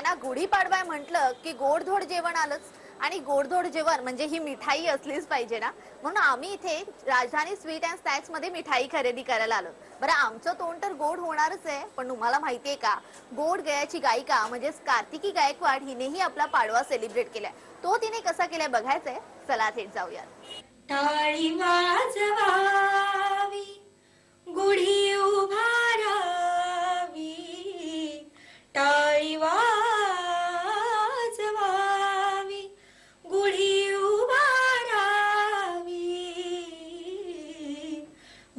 यांना गुढीपाडवाय म्हटलं की गोडधोड जेवण आलंच. आणि गोडधोड जेवण म्हणजे ही मिठाई असलीच पाहिजे ना. म्हणून आम्ही इथे राजधानी स्वीट अँड स्नॅक्समध्ये मिठाई खरेदी करायला आलो. बरं आमचं तोंड तर गोड होणारच आहे पण तुम्हाला माहितीये का गोड गयाची गायिका म्हणजेच कार्तिकी गायकवाड हिनेही आपला पाडवा सेलिब्रेट केलाय. तो तिने कसा केलाय बघायचंय. चला थेट जाऊयात.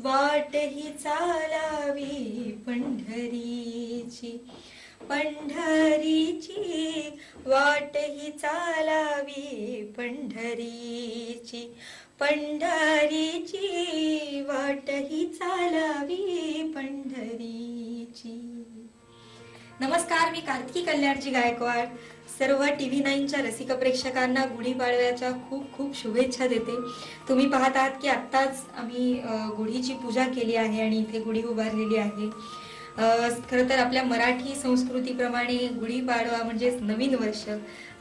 वाट ही चालावी पंढरीची पंढरीची. वाट ही चालावी पंढरीची पंढरीची. वाट ही चालावी पंढरीची. नमस्कार मी कार्तिकी कल्याणची गायकवाड. सर्व टी व्ही नाईनच्या रसिक प्रेक्षकांना गुढीपाडव्याच्या खूप खूप शुभेच्छा देते. तुम्ही पाहत आहात की आत्ताच आम्ही गुढीची पूजा केली आहे आणि इथे गुढी उभारलेली आहे. खरं तर आपल्या मराठी संस्कृतीप्रमाणे गुढीपाडवा म्हणजेच नवीन वर्ष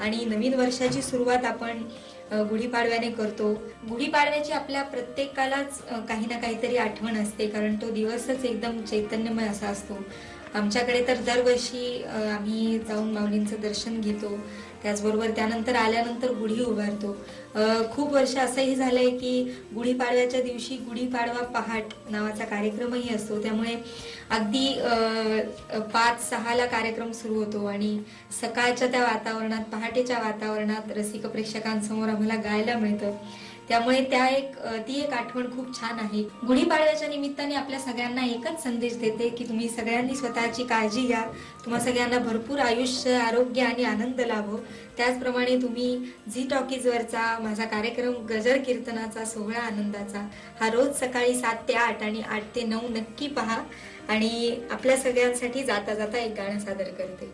आणि नवीन वर्षाची सुरुवात आपण गुढीपाडव्याने करतो. गुढीपाडव्याची आपल्या प्रत्येकालाच काही ना काहीतरी आठवण असते कारण तो दिवसच एकदम चैतन्यमय असा असतो. आमच्याकडे तर दरवर्षी आम्ही जाऊन माऊलींचं दर्शन घेतो. त्याचबरोबर त्यानंतर आल्यानंतर गुढी उभारतो. खूप वर्ष असंही झालंय की गुढीपाडव्याच्या दिवशी गुढीपाडवा पहाट नावाचा कार्यक्रमही असतो. त्यामुळे अगदी पाच सहाला कार्यक्रम सुरू होतो आणि सकाळच्या त्या वातावरणात पहाटेच्या वातावरणात रसिक प्रेक्षकांसमोर आम्हाला गायला मिळतं. त्यामुळे त्या एक ती एक आठवण खूप छान आहे. गुढीपाडव्याच्या निमित्ताने आपल्या सगळ्यांना एकच संदेश देते की तुम्ही सगळ्यांनी स्वतःची काळजी घ्या. तुम्हा सगळ्यांना भरपूर आयुष्य आरोग्य आणि आनंद लाभो. त्याचप्रमाणे तुम्ही झी टॉकीजवरचा माझा कार्यक्रम गजर कीर्तनाचा सोहळा आनंदाचा हा रोज सकाळी सात ते आठ आणि आठ ते नऊ नक्की पहा. आणि आपल्या सगळ्यांसाठी जाता जाता एक गाणं सादर करते.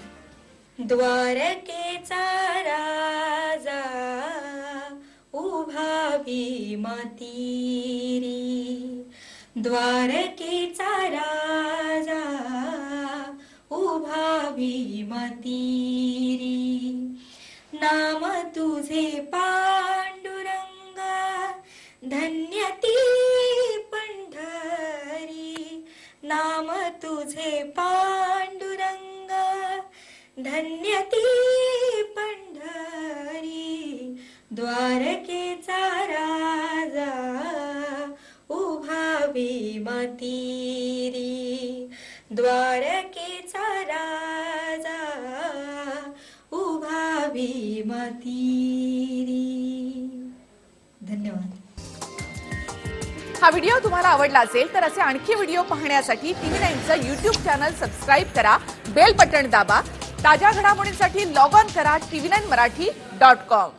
द्वारकेचा उभावी मातीरी द्वारकेचा राजा उभावी मातीरी नाम तुझे पांडुरंग धन्यती पंढरी. नाम तुझे पांडुरंग धन्यती द्वारकेचा राजा उभावी मातीरी. द्वारकेचा राजा उभावी मातीरी. धन्यवाद. हा व्हिडिओ तुम्हाला आवडला असेल तर असे आणखी व्हिडिओ पाहण्यासाठी टीव्ही नाईनचं युट्यूब चॅनल सबस्क्राईब करा बेल बटन दाबा ताज्या घडामोडींसाठी लॉग ऑन करा TV nine Marathi dot com